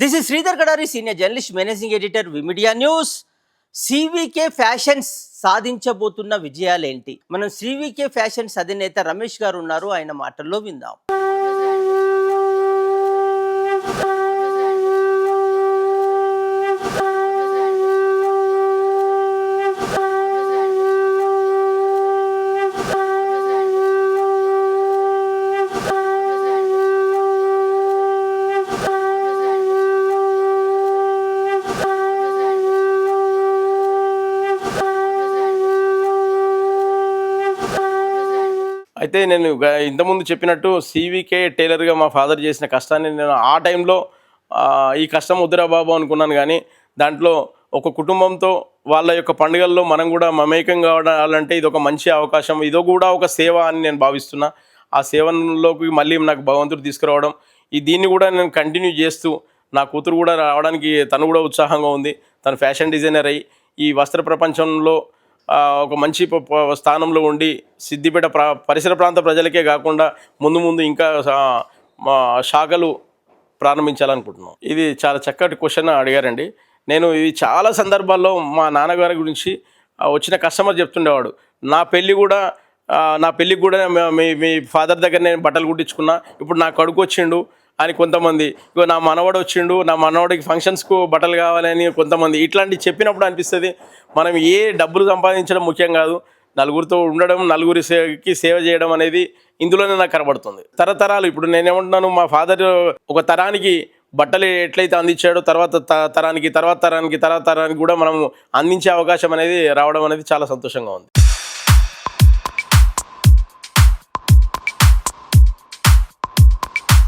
This is Sridhar Kadari senior journalist managing editor V Media news CVK Fashions సాధించబోతున్న విజయాలేంటి? మనం CVK fashions అధినేత రమేష్ గారు ఉన్నారు ఆయన మాటల్లో విందాం. అయితే నేను ఇంతకుముందు చెప్పినట్టు సీవీకే టైలర్గా మా ఫాదర్ చేసిన కష్టాన్ని నేను ఆ టైంలో ఈ కష్టం వద్దురా బాబు అనుకున్నాను కానీ దాంట్లో ఒక కుటుంబంతో వాళ్ళ యొక్క పండుగల్లో మనం కూడా మమేకం కావాలంటే ఇది ఒక మంచి అవకాశం ఇదో కూడా ఒక సేవ అని నేను భావిస్తున్నా. ఆ సేవలోకి మళ్ళీ నాకు భగవంతుడు తీసుకురావడం ఈ దీన్ని కూడా నేను కంటిన్యూ చేస్తూ నా కూతురు కూడా రావడానికి తను కూడా ఉత్సాహంగా ఉంది. తను ఫ్యాషన్ డిజైనర్ అయ్యి ఈ వస్త్ర ప్రపంచంలో ఒక మంచి స్థానంలో ఉండి సిద్దిపేట ప్రా పరిసర ప్రాంత ప్రజలకే కాకుండా ముందు ముందు ఇంకా మా శాఖలు ప్రారంభించాలనుకుంటున్నాం. ఇది చాలా చక్కటి క్వశ్చన్ అడిగారండి. నేను ఇది చాలా సందర్భాల్లో మా నాన్నగారి గురించి వచ్చిన కస్టమర్ చెప్తుండేవాడు. నా పెళ్ళి కూడా నా పెళ్ళికి కూడా మీ మీ ఫాదర్ దగ్గర నేను బట్టలు కుట్టించుకున్నా. ఇప్పుడు నా కడుకు వచ్చిండు అని కొంతమంది ఇగో నా మనవడు వచ్చిండు నా మనవడికి ఫంక్షన్స్కు బట్టలు కావాలని కొంతమంది ఇట్లాంటివి చెప్పినప్పుడు అనిపిస్తుంది. మనం ఏ డబ్బులు సంపాదించడం ముఖ్యం కాదు. నలుగురితో ఉండడం నలుగురి సేవకి సేవ చేయడం అనేది ఇందులోనే నాకు కనబడుతుంది. తరతరాలు ఇప్పుడు నేనేమంటున్నాను మా ఫాదర్ ఒక తరానికి బట్టలు ఎట్లయితే అందించాడో తర్వాత త- తరానికి తర్వాత తరానికి తర్వాత తరానికి కూడా మనం అందించే అవకాశం అనేది రావడం అనేది చాలా సంతోషంగా ఉంది.